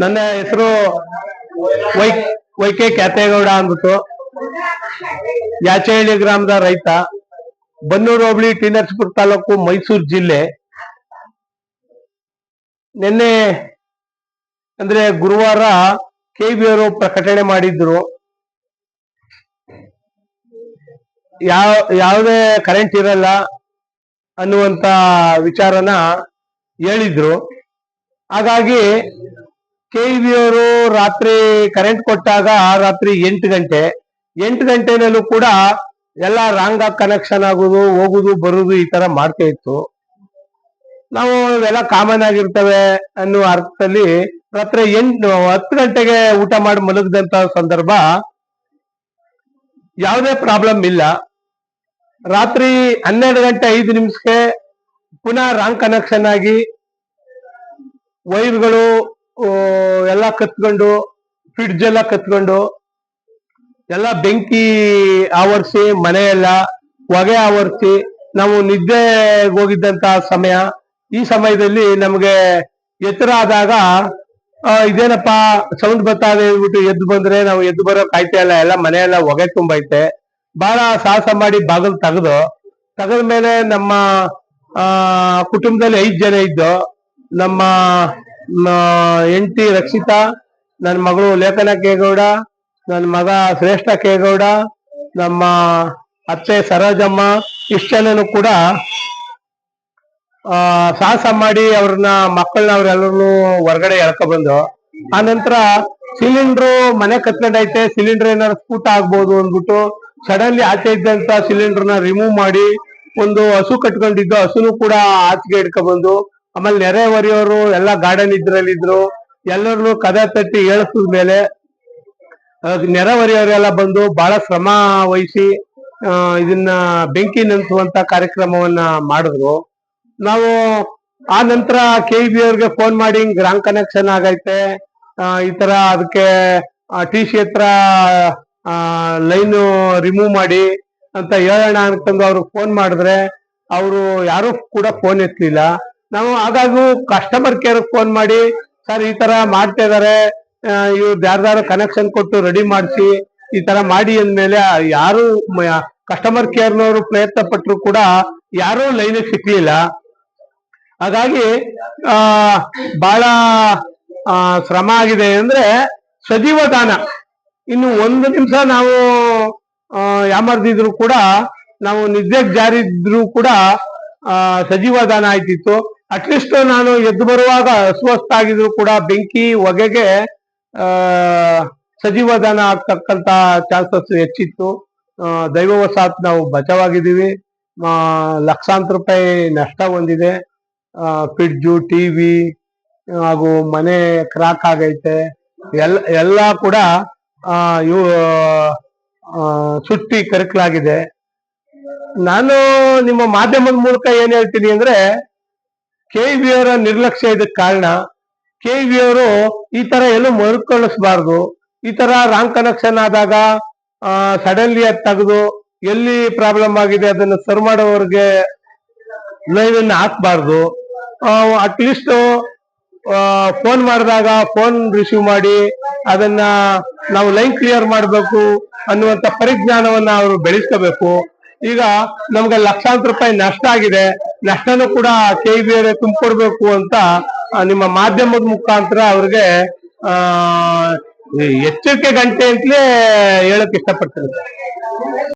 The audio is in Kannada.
ನನ್ನ ಹೆಸರು ವೈ ವೈ ಕೆ ಕ್ಯಾತೇಗೌಡ ಅಂದ್ಬಿಟ್ಟು. ಯಾಚಹಳ್ಳಿ ಗ್ರಾಮದ ರೈತ. ಬನ್ನೂರು ಹೋಬಳಿ ಟಿ ತಾಲೂಕು ಮೈಸೂರು ಜಿಲ್ಲೆ. ನಿನ್ನೆ ಅಂದ್ರೆ ಗುರುವಾರ ಕೆ ಬಿ ಅವರು ಪ್ರಕಟಣೆ ಮಾಡಿದ್ರು. ಯಾವ, ಯಾವುದೇ ಕರೆಂಟ್ ಇರಲ್ಲ ಅನ್ನುವಂತ ವಿಚಾರನ ಹೇಳಿದ್ರು. ಹಾಗಾಗಿ ಕೆ ವಿ ಅವರು ರಾತ್ರಿ ಕರೆಂಟ್ ಕೊಟ್ಟಾಗ ರಾತ್ರಿ ಎಂಟು ಗಂಟೆ, ಎಂಟು ಗಂಟೆನಲ್ಲೂ ಕೂಡ ಎಲ್ಲ ರಾಂಗ್ ಆಗಿ ಕನೆಕ್ಷನ್ ಆಗುದು ಹೋಗುದು ಬರುದು ಈ ತರ ಮಾಡ್ತಾ ಇತ್ತು. ನಾವು ಇವೆಲ್ಲ ಕಾಮನ್ ಆಗಿರ್ತವೆ ಅನ್ನುವ ಅರ್ಥದಲ್ಲಿ ರಾತ್ರಿ ಎಂಟು, ಹತ್ತು ಗಂಟೆಗೆ ಊಟ ಮಾಡಿ ಮಲಗದಂತ ಸಂದರ್ಭ ಯಾವುದೇ ಪ್ರಾಬ್ಲಮ್ ಇಲ್ಲ. ರಾತ್ರಿ ಹನ್ನೆರಡು ಗಂಟೆ ಐದು ನಿಮಿಷಕ್ಕೆ ಪುನಃ ರಾಂಗ್ ಕನೆಕ್ಷನ್ ಆಗಿ ವೈರ್ಗಳು ಎಲ್ಲ ಕತ್ಕೊಂಡು ಫ್ರಿಡ್ಜ್ ಎಲ್ಲ ಕತ್ಕೊಂಡು, ಎಲ್ಲ ಬೆಂಕಿ ಆವರಿಸಿ, ಮನೆಯೆಲ್ಲ ಹೊಗೆ ಆವರಿಸಿ, ನಾವು ನಿದ್ದೆ ಹೋಗಿದ್ದಂತ ಸಮಯ. ಈ ಸಮಯದಲ್ಲಿ ನಮಗೆ ಎತ್ತರ ಆದಾಗ ಇದೇನಪ್ಪ, ಸೌಂಡ್ ಬರ್ತಾ ಇದೆ ಅಂದ್ಬಿಟ್ಟು ಎದ್ದು ಬಂದ್ರೆ ನಾವು ಎದ್ದು ಬರೋ ಕಾಯ್ತಾ ಇಲ್ಲ. ಎಲ್ಲ ಮನೆಯೆಲ್ಲ ಹೊಗೆ ತುಂಬೈತೆ. ಬಹಳ ಸಾಹಸ ಮಾಡಿ ಬಾಗಿಲು ತೆಗೆದು ತೆಗೆದ ಮೇಲೆ ನಮ್ಮ ಕುಟುಂಬದಲ್ಲಿ ಐದು ಜನ ಇದ್ದು ನಮ್ಮ ಎಂಟಿ ರಕ್ಷಿತಾ ನನ್ನ ಮಗಳು ಲೇಖನ ಕೇಗೌಡ ನನ್ನ ಮಗ ಶ್ರೇಷ್ಠ ಕೇಗೌಡ, ನಮ್ಮ ಅತ್ತೆ ಸರೋಜಮ್ಮ ಇಷ್ಟೆಲ್ಲೂ ಕೂಡ ಸಾಹಸ ಮಾಡಿ ಅವ್ರನ್ನ ಮಕ್ಕಳನ್ನ ಅವ್ರೆಲ್ಲರೂ ಹೊರಗಡೆ ಎಳ್ಕೊಬಂದು ಆ ನಂತರ ಸಿಲಿಂಡ್ರು ಮನೆ ಕತ್ಕೊಂಡೈತೆ ಸಿಲಿಂಡರ್ ಏನಾದ್ರು ಸ್ಫೂಟ ಆಗ್ಬೋದು ಅಂದ್ಬಿಟ್ಟು, ಸಡನ್ಲಿ ಆಚೆ ಇದ್ದಂತ ಸಿಲಿಂಡರ್ನ ರಿಮೂವ್ ಮಾಡಿ, ಒಂದು ಹಸು ಕಟ್ಕೊಂಡಿದ್ದು ಹಸುನು ಕೂಡ ಆಚೆಗೆ ಇಟ್ಕೊಬಂದು ಆಮೇಲೆ ನೆರೆಹೊರೆಯವರು ಎಲ್ಲ ಗಾರ್ಡನ್ ಇದ್ರಲ್ಲಿದ್ರು ಎಲ್ಲರನ್ನು ಕದ ತಟ್ಟಿ ಹೇಳಿಸಿದ ಮೇಲೆ ನೆರೆಹೊರೆಯವರೆಲ್ಲ ಬಂದು ಬಹಳ ಶ್ರಮ ವಹಿಸಿ ಇದನ್ನ ಬೆಂಕಿ ನಂದಿಸುವಂತ ಕಾರ್ಯಕ್ರಮವನ್ನ ಮಾಡಿದ್ರು. ನಾವು ಆ ನಂತರ ಕೆ ಬಿ ಅವ್ರಿಗೆ ಫೋನ್ ಮಾಡಿ, ಹಿಂಗ್ ರಾಂಗ್ ಕನೆಕ್ಷನ್ ಆಗೈತೆ ಈ ತರ ಅದಕ್ಕೆ ಟಿ ಸಿ ಹತ್ರ ಲೈನ್ ರಿಮೂವ್ ಮಾಡಿ ಅಂತ ಹೇಳೋಣ ಅನ್ಕೊಂಡು ಅವ್ರಿಗೆ ಫೋನ್ ಮಾಡಿದ್ರೆ, ಅವರು ಯಾರು ಕೂಡ ಫೋನ್ ಎತ್ತಲಿಲ್ಲ ನಾವು ಆಗಾಗೂ ಕಸ್ಟಮರ್ ಕೇರ್ ಫೋನ್ ಮಾಡಿ, ಸರ್, ಈ ತರ ಮಾಡ್ತಾ ಇದಾರೆ ಇವ್ರು ಯಾರ್ದಾರು ಕನೆಕ್ಷನ್ ಕೊಟ್ಟು ರೆಡಿ ಮಾಡಿಸಿ, ಈ ತರ ಮಾಡಿ ಅಂದ್ಮೇಲೆ ಯಾರು ಕಸ್ಟಮರ್ ಕೇರ್ನವರು ಪ್ರಯತ್ನ ಪಟ್ಟರು ಕೂಡ ಯಾರೂ ಲೈನ್ ಸಿಕ್ಲಿಲ್ಲ. ಹಾಗಾಗಿ, ಆ ಬಹಳ ಶ್ರಮ ಆಗಿದೆ ಅಂದ್ರೆ ಸಜೀವ ದಾನ. ಇನ್ನು ಒಂದು ನಿಮಿಷ ನಾವು ಯಾಮರ್ದಿದ್ರು ಕೂಡ, ನಾವು ನಿದ್ದೆ ಜಾರಿದ್ರು ಕೂಡ ಸಜೀವ ದಾನ ಆಯ್ತಿತ್ತು. ಅಟ್ಲೀಸ್ಟ್ ನಾನು ಎದ್ದು ಬರುವಾಗ ಅಸ್ವಸ್ಥಾಗಿದ್ರು ಕೂಡ ಬೆಂಕಿ ಹೊಗೆಗೆ ಆ, ಸಜೀವ ದಾನ ಆಗ್ತಕ್ಕಂತ ಚಾನ್ಸಸ್ ಹೆಚ್ಚಿತ್ತು. ದೈವವಶಾತ್ ನಾವು ಬಚಾವಾಗಿದ್ದೀವಿ. ಲಕ್ಷಾಂತರ ರೂಪಾಯಿ ನಷ್ಟ ಹೊಂದಿದೆ. ಫ್ರಿಡ್ಜು ಟಿವಿ ಹಾಗೂ ಮನೆ ಕ್ರಾಕ್ ಆಗೈತೆ. ಎಲ್ಲ ಎಲ್ಲ ಕೂಡ ಇವು ಸುಟ್ಟಿ ಕರಕಲಾಗಿದೆ. ನಾನು ನಿಮ್ಮ ಮಾಧ್ಯಮದ ಮೂಲಕ ಏನ್ ಹೇಳ್ತೀನಿ ಅಂದ್ರೆ ಕೆ ವಿ ಅವರ ನಿರ್ಲಕ್ಷ್ಯ ಇದಕ್ಕೆ ಕಾರಣ ಕೆ ವಿ ಅವರು ಈ ತರ ಎಲ್ಲೂ ಮರುಕಳಿಸಬಾರ್ದು. ಈ ತರ ರಾಂಗ್ ಕನೆಕ್ಷನ್ ಆದಾಗ ಸಡನ್ಲಿ ಅದು ತೆಗೆದು ಎಲ್ಲಿ ಪ್ರಾಬ್ಲಮ್ ಆಗಿದೆ ಅದನ್ನ ಸರ್ವ್ ಮಾಡೋವ್ರಿಗೆ ಲೈನ್ ಹಾಕ್ಬಾರ್ದು. ಅಟ್ಲೀಸ್ಟ್ ಫೋನ್ ಮಾಡಿದಾಗ ಫೋನ್ ರಿಸೀವ್ ಮಾಡಿ ಅದನ್ನ ನಾವು ಲೈನ್ ಕ್ಲಿಯರ್ ಮಾಡಬೇಕು ಅನ್ನುವಂತ ಪರಿಜ್ಞಾನವನ್ನ ಅವರು ಬೆಳೆಸ್ಕೋಬೇಕು. ಈಗ ನಮ್ಗೆ ಲಕ್ಷಾಂತರ ರೂಪಾಯಿ ನಷ್ಟ ಆಗಿದೆ. ನಷ್ಟನೂ ಕೂಡ ಕೆ ಬಿ ತುಂಬಿಕೊಡ್ಬೇಕು ಅಂತ ನಿಮ್ಮ ಮಾಧ್ಯಮದ ಮುಖಾಂತರ ಅವ್ರಿಗೆ, ಆ ಎಚ್ಚರಿಕೆ ಗಂಟೆ ಅಂತಲೇ ಹೇಳಕ್ ಇಷ್ಟಪಡ್ತೀನಿ.